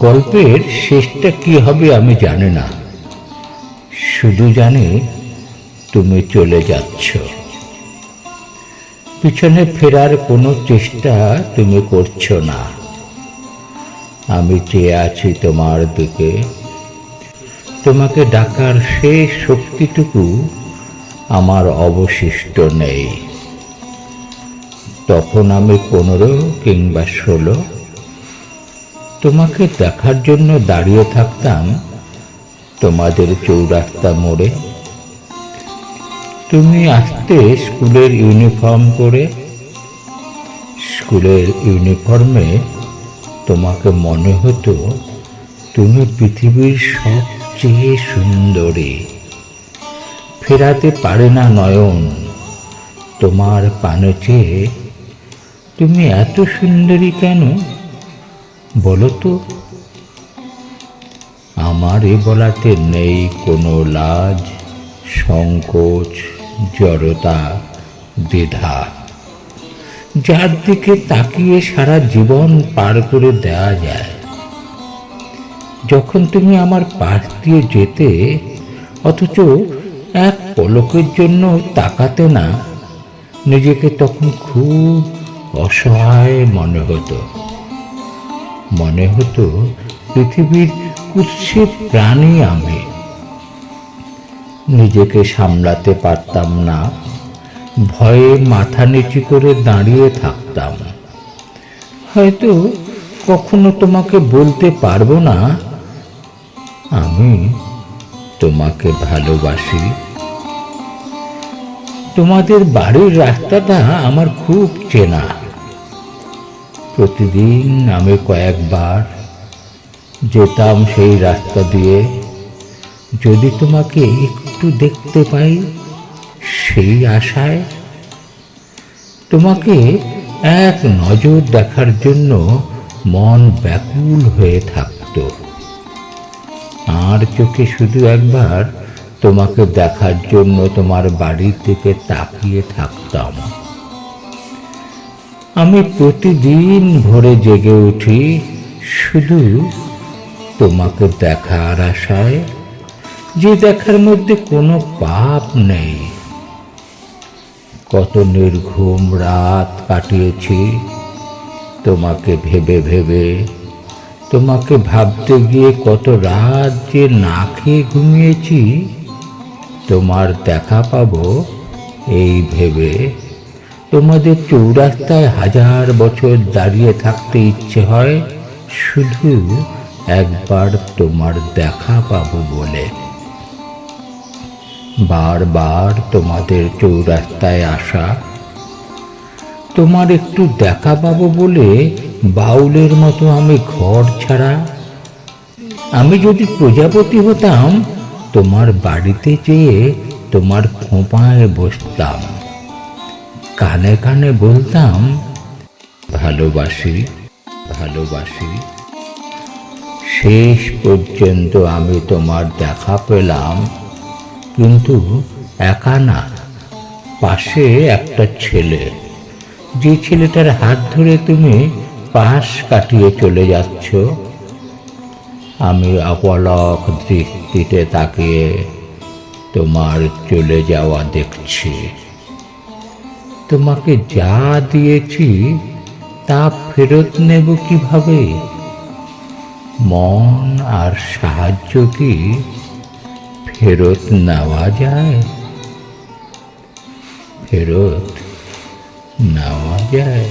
গল্পের শেষটা কি হবে আমি জানি না। শুধু জানি তুমি চলে যাচ্ছ। পিছনে ফেরার কোনো চেষ্টা তুমি করছ না। আমি চেয়ে আছি তোমার দিকে। তোমাকে ডাকার সেই শক্তিটুকু আমার অবশিষ্ট নেই। তখন আমি পনেরো কিংবা ষোলো তোমাকে দেখার জন্য দাঁড়িয়ে থাকতাম তোমাদের চৌরাস্তা মোড়ে। তুমি আসতে স্কুলের ইউনিফর্ম পরে, স্কুলের ইউনিফর্মে তোমাকে মনে হতো তুমি পৃথিবীর সবচেয়ে সুন্দরী। ফেরাতে পারে না নয়ন, তোমার পানে চেয়ে তুমি এত সুন্দরী কেন? বলো তো, আমার এ বলাতে নেই কোনো লাজ, সংকোচ, জড়তা, দ্বিধা। যার দিকে তাকিয়ে সারা জীবন পার করে দেওয়া যায়। যখন তুমি আমার পাশ দিয়ে যেতে, অথচ এক পলকের জন্য তাকাতে না, নিজেকে তখন খুব অসহায় মনে হতো। মনে হতো পৃথিবীর কুৎসিত প্রাণী আমি। নিজেকে সামলাতে পারতাম না। ভয়ে মাথা নিচু করে দাঁড়িয়ে থাকতাম। হয়তো কখনো তোমাকে বলতে পারব না। আমি তোমাকে ভালোবাসি। তোমাদের বাড়ির রাস্তাটা আমার খুব চেনা। প্রতিদিন আমি কয়েকবার যেতাম সেই রাস্তা দিয়ে। যদি তোমাকে একটু দেখতে পাই সেই আশায়, তোমাকে এক নজর দেখার জন্য মন ব্যাকুল হয়ে থাকতো। আর চোখে শুধু একবার তোমাকে দেখার জন্য তোমার বাড়ির দিকে তাকিয়ে থাকতাম। আমি প্রতিদিন ভোরে জেগে উঠি শুধু তোমাকে দেখার আশায়, যে দেখার মধ্যে কোনো পাপ নেই। কত নির্ঘুম রাত কাটিয়েছি, তোমাকে ভেবে ভেবে, তোমাকে ভাবতে গিয়ে কত রাত যে না খেয়ে ঘুমিয়েছি, তোমার দেখা পাবো এই ভেবে। তোমাদের চৌরাস্তায় হাজার বছর দাঁড়িয়ে থাকতে ইচ্ছে হয়, শুধু একবার তোমার দেখা পাবো বলে। বারবার তোমাদের চৌরাস্তায় আসা, তোমার একটু দেখা পাবো বলে বাউলের মতো আমি ঘর ছাড়া। আমি যদি প্রজাপতি হতাম, তোমার বাড়িতে যেয়ে তোমার খোঁপায় বসতাম। কানে কানে বলতাম, ভালোবাসি ভালোবাসি। শেষ পর্যন্ত আমি তোমার দেখা পেলাম। কিন্তু একা না, পাশে একটা ছেলে। যে ছেলেটার হাত ধরে তুমি পাশ কাটিয়ে চলে যাচ্ছ। আমি অপলক দৃষ্টিতে তাকিয়ে তোমার চলে যাওয়া দেখছি। তোমাকে যা দিয়েছি, তা ফেরত নেব কীভাবে? মন আর সাহায্য কি ফেরত নেওয়া যায়? ফেরত নেওয়া যায়।